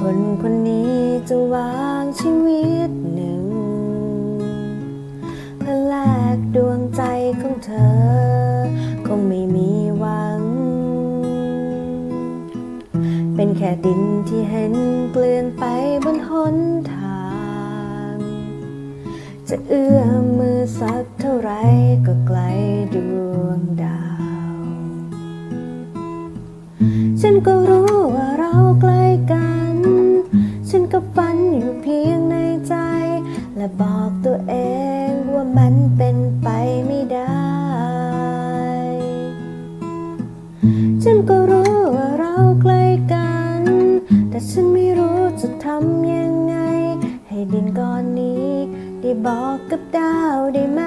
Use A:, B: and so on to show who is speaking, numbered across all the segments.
A: คนคนนี้จะวางชีวิตหนึ่ง เพื่อแลกดวงใจของเธอ คงไม่มีหวัง เป็นแค่ดินที่เห็นเกลื่อนไปบนหนทาง จะเอื้อมมือสักเท่าไรก็ไกลดวงดาว ฉันก็รู้ และบอกตัวเองว่ามันเป็นไปไม่ได้ ฉันก็รู้ว่าเราใกล้กัน แต่ฉันไม่รู้จะทำยังไง ให้ดินก้อนนี้ ได้บอกกับดาวได้ไหม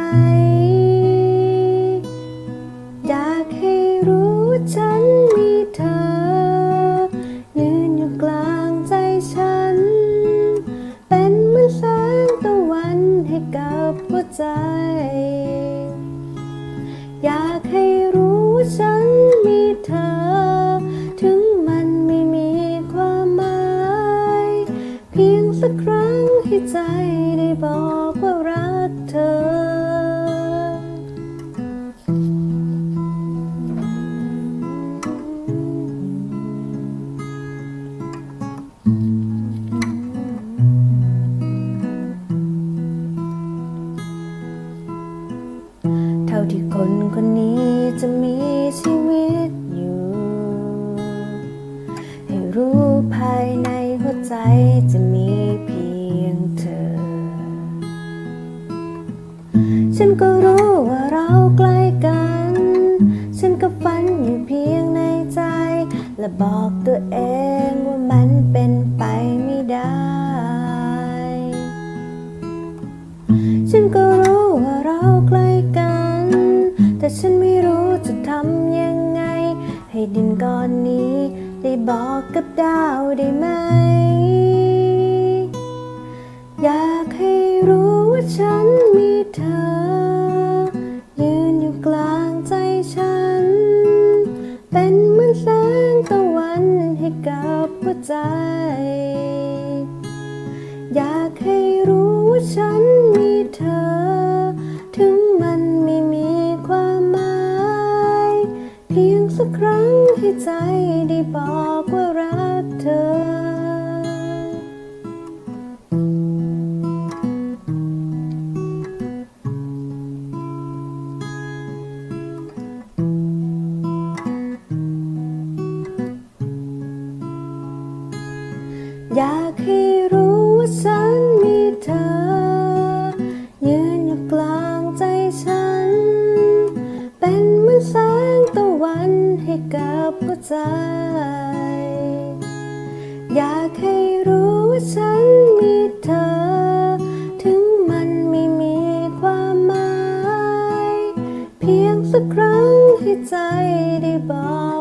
A: สักครั้งให้ใจได้บอกว่ารักเธอ เท่าที่คนคนนี้จะมีชีวิตอยู่ ให้รู้ภายในหัวใจจะ ก็รู้ว่าเราใกล้กัน ฉันก็ฝันอยู่เพียงในใจ และบอกตัวเองว่ามันเป็นไปไม่ได้ ฉันก็รู้ว่าเราใกล้กัน แต่ฉันไม่รู้จะทำยังไง ให้ดินก้อนนี้ ได้บอกกับดาวได้ไหม อยากให้รู้ว่าฉันมีเธอ หัวใจ อยากให้รู้ว่าฉันมีเธอ ถึงมันไม่มีความหมาย เพียงสักครั้งให้ใจได้บอก อยากให้รู้ว่าฉันมีเธอ ยืนอยู่กลางใจฉัน เป็นเหมือนแสงตะวันให้กับหัวใจ อยากให้รู้ว่าฉันมีเธอ ถึงมันไม่มีความหมาย เพียงสักครั้งให้ใจได้บอก